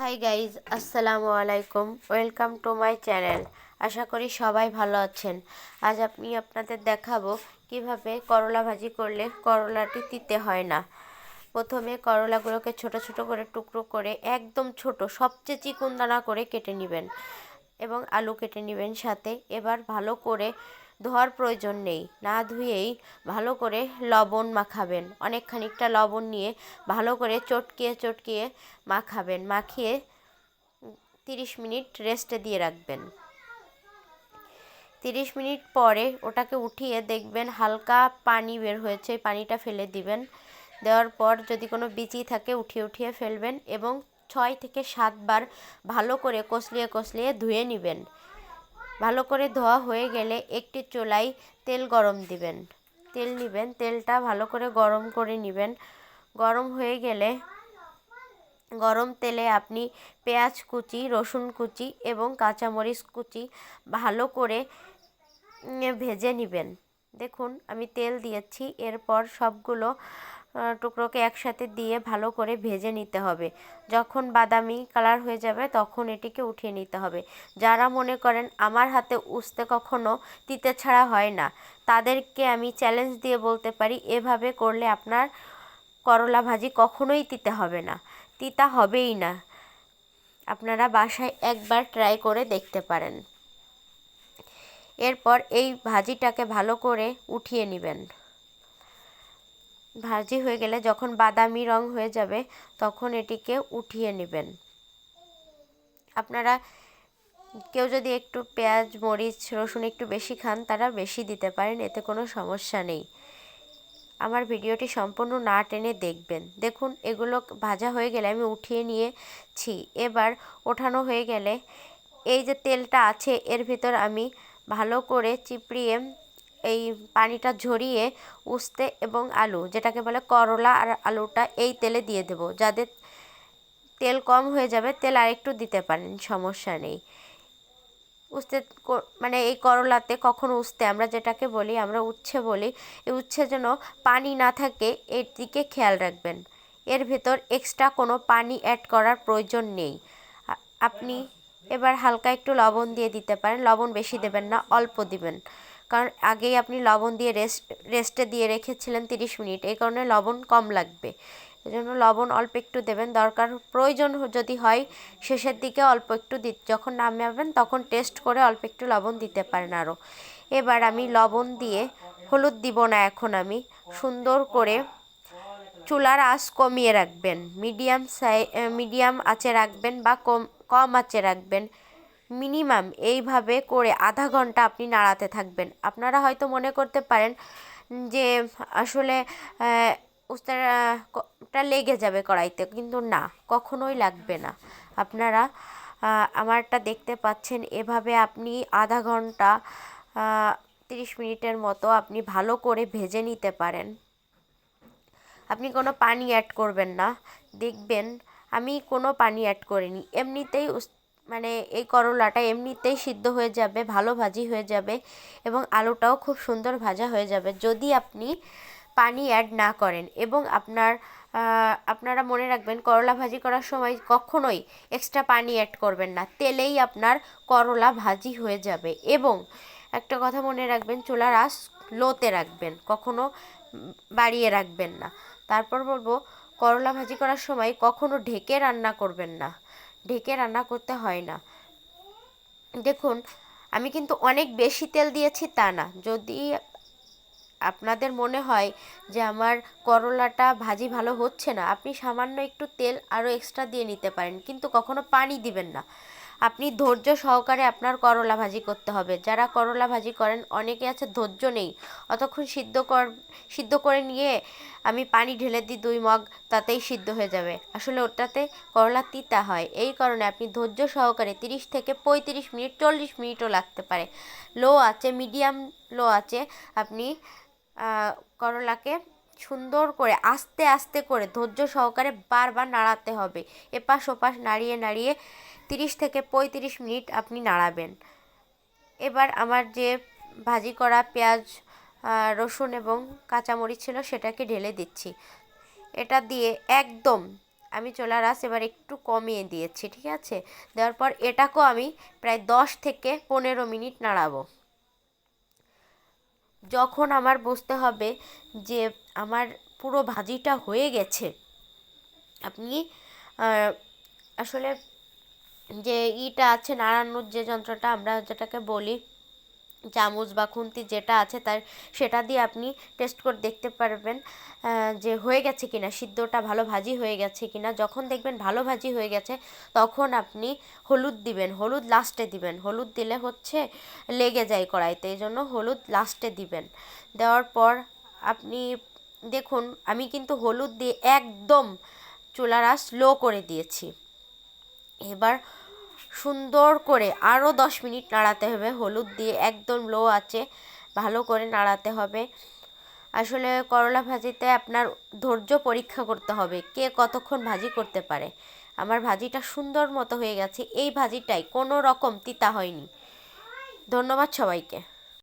High guys আসসালামু আলাইকুম। Welcome to my channel আশা করি সবাই ভালো আছেন। আজ আমি আপনাদের দেখাবো কীভাবে করলা ভাজি করলে করলাটি তিতে হয় না। প্রথমে করলাগুলোকে ছোট ছোট করে টুকরো করে, একদম ছোট, সবচেয়ে চিকুন দানা করে কেটে নেবেন। এবং আলু কেটে নেবেন সাথে। এবার ভালো করে ধোয়ার প্রয়োজন নেই। না ধুয়েই ভালো করে লবণ মাখাবেন। অনেক খানিকটা লবণ নিয়ে ভালো করে চটকিয়ে চটকিয়ে মাখাবেন। মাখিয়ে তিরিশ মিনিট রেস্টে দিয়ে রাখবেন। তিরিশ মিনিট পরে ওটাকে উঠিয়ে দেখবেন হালকা পানি বের হয়েছে, পানিটা ফেলে দিবেন। দেওয়ার পর যদি কোনো বিচি থাকে উঠিয়ে উঠিয়ে ফেলবেন এবং ছয় থেকে সাতবার ভালো করে কষলিয়ে কষলিয়ে ধুয়ে নেবেন। ভালো করে ধোয়া হয়ে গেলে একটি চুলায় তেল গরম দিবেন। তেল নেবেন, তেলটা ভালো করে গরম করে নেবেন। গরম হয়ে গেলে গরম তেলে আপনি পেঁয়াজ কুচি, রসুন কুচি এবং কাঁচামরিচ কুচি ভালো করে ভেজে নেবেন। দেখুন, আমি তেল দিয়েছি, এরপর সবগুলো টুকরোকে একসাথে দিয়ে ভালো করে ভেজে নিতে হবে। যখন বাদামি কালার হয়ে যাবে, তখন এটিকে উঠিয়ে নিতে হবে। যারা মনে করেন, আমার হাতে উস্তে কখনো তিতে ছাড়া হয় না, তাদেরকে আমি চ্যালেঞ্জ দিয়ে বলতে পারি, এভাবে করলে আপনার করলা ভাজি কখনোই তিতে হবে না। তিতা হবেই না। আপনারা বাসায় একবার ট্রাই করে দেখতে পারেন। এরপর এই ভাজিটাকে ভালো করে উঠিয়ে নেবেন। ভাজি হয়ে গেলে যখন বাদামি রং হয়ে যাবে, তখন এটিকে উঠিয়ে নেবেন। আপনারা কেউ যদি একটু পেঁয়াজ, মরিচ, রসুন একটু বেশি খান, তারা বেশি দিতে পারেন, এতে কোনো সমস্যা নেই। আমার ভিডিওটি সম্পূর্ণ না টেনে দেখবেন। দেখুন, এগুলো ভাজা হয়ে গেলে আমি উঠিয়ে নিয়েছি। এবার ওঠানো হয়ে গেলে এই যে তেলটা আছে, এর ভিতর আমি ভালো করে চিপড়িয়ে এই পানিটা ঝরিয়ে উস্তে এবং আলু, যেটাকে বলে করলা আর আলুটা এই তেলে দিয়ে দেব। যাদের তেল কম হয়ে যাবে, তেল আরেকটু দিতে পারেন, সমস্যা নেই। উস্তে মানে এই করলাতে কখনো উস্তে, আমরা যেটাকে বলি, আমরা উচ্ছে বলি, এই উচ্ছে যেন পানি না থাকে, এর দিকে খেয়াল রাখবেন। এর ভেতর এক্সট্রা কোনো পানি অ্যাড করার প্রয়োজন নেই। আপনি এবার হালকা একটু লবণ দিয়ে দিতে পারেন, লবণ বেশি দেবেন না, অল্প দিবেন। কারণ আগেই আপনি লবণ দিয়ে রেস্ট রেস্টে দিয়ে রেখেছিলেন তিরিশ মিনিট। এই কারণে লবণ কম লাগবে। এজন্য লবণ অল্প একটু দেবেন। দরকার, প্রয়োজন যদি হয়, শেষের দিকে অল্প একটু দি যখন নামাবেন তখন টেস্ট করে অল্প একটু লবণ দিতে পারেন আরও এবার আমি লবণ দিয়ে হলুদ দিব না এখন আমি। সুন্দর করে চুলার আঁচ কমিয়ে রাখবেন। মিডিয়াম সাই মিডিয়াম আঁচে রাখবেন বা কম কম আঁচে রাখবেন। মিনিমাম এইভাবে করে আধা ঘণ্টা আপনি নাড়াতে থাকবেন। আপনারা হয়তো মনে করতে পারেন যে আসলে উস্তাটা লেগে যাবে কড়াইতে, কিন্তু না, কখনোই লাগবে না। আপনারা আমারটা দেখতে পাচ্ছেন, এভাবে আপনি আধা ঘণ্টা তিরিশ মিনিটের মতো আপনি ভালো করে ভেজে নিতে পারেন। আপনি কোনো পানি অ্যাড করবেন না। দেখবেন, আমি কোনো পানি অ্যাড করিনি। এমনিতেই মানে এই করলাটা এমনিতেই সিদ্ধ হয়ে যাবে, ভালো ভাজি হয়ে যাবে এবং আলুটাও খুব সুন্দর ভাজা হয়ে যাবে। যদি আপনি পানি অ্যাড না করেন এবং আপনার আপনারা মনে রাখবেন করলা ভাজি করার সময় কখনোই এক্সট্রা পানি অ্যাড করবেন না। তেলেই আপনার করলা ভাজি হয়ে যাবে এবং একটা কথা মনে রাখবেন, চুলার আঁচ লোতে রাখবেন, কখনো বাড়িয়ে রাখবেন না। তারপর বলব, করলা ভাজি করার সময় কখনো ঢেকে রান্না করবেন না। ঢেকে রান্না করতে হয় না। দেখুন, আমি কিন্তু অনেক বেশি তেল দিয়েছি তা না। যদি আপনাদের মনে হয় যে আমার করলাটা ভাজি ভালো হচ্ছে না, আপনি সামান্য একটু তেল আরও এক্সট্রা দিয়ে নিতে পারেন। কিন্তু কখনো পানি দিবেন না। আপনি ধৈর্য সহকারে আপনার করলা ভাজি করতে হবে। যারা করলা ভাজি করেন, অনেকে আছে ধৈর্য নেই। অতক্ষণ সিদ্ধ কর, সিদ্ধ করে নিয়ে আমি পানি ঢেলে দিই দুই মগ, তাতেই সিদ্ধ হয়ে যাবে। আসলে ওটাতে করলা তিতা হয়। এই কারণে আপনি ধৈর্য সহকারে তিরিশ থেকে পঁয়ত্রিশ মিনিট, চল্লিশ মিনিটও লাগতে পারে। লো আছে, মিডিয়াম লো আছে, আপনি করলাকে সুন্দর করে আস্তে আস্তে করে ধৈর্য সহকারে বারবার নাড়াতে হবে। এপাশ ওপাশ নাড়িয়ে নাড়িয়ে তিরিশ থেকে পঁয়ত্রিশ মিনিট আপনি নাড়াবেন। এবার আমার যে ভাজি করা পেঁয়াজ রসুন এবং কাঁচামরিচ ছিল সেটাকে ঢেলে দিচ্ছি। এটা দিয়ে একদম আমি চোলা রাস এবার একটু কমিয়ে দিয়েছি, ঠিক আছে? দেওয়ার পর এটাকেও আমি প্রায় দশ থেকে পনেরো মিনিট নাড়াবো। যখন আমার বুঝতে হবে যে আমার পুরো ভাজিটা হয়ে গেছে, আপনি আসলে যে ইটা আছে, নাড়ানোর যে যন্ত্রটা আমরা যেটাকে বলি, চামচ বা খুন্তি যেটা আছে তার, সেটা দিয়ে আপনি টেস্ট করে দেখতে পারবেন যে হয়ে গেছে কিনা, সিদ্ধটা ভালো ভাজি হয়ে গেছে কিনা। যখন দেখবেন ভালো ভাজি হয়ে গেছে, তখন আপনি হলুদ দিবেন, হলুদ লাস্টে দিবেন। হলুদ দিলে হচ্ছে লেগে যায় কড়াইতে, এই জন্য হলুদ লাস্টে দিবেন। দেওয়ার পর আপনি দেখুন, আমি কিন্তু হলুদ দিয়ে একদম চুলারা স্লো করে দিয়েছি। এবার সুন্দর করে আরও দশ মিনিট নাড়াতে হবে। হলুদ দিয়ে একদম লো আছে ভালো করে নাড়াতে হবে। আসলে করলা ভাজিতে আপনার ধৈর্য পরীক্ষা করতে হবে, কে কতক্ষণ ভাজি করতে পারে। আমার ভাজিটা সুন্দর মতো হয়ে গেছে। এই ভাজিটাই কোনো রকম তিতা হয়নি। ধন্যবাদ সবাইকে।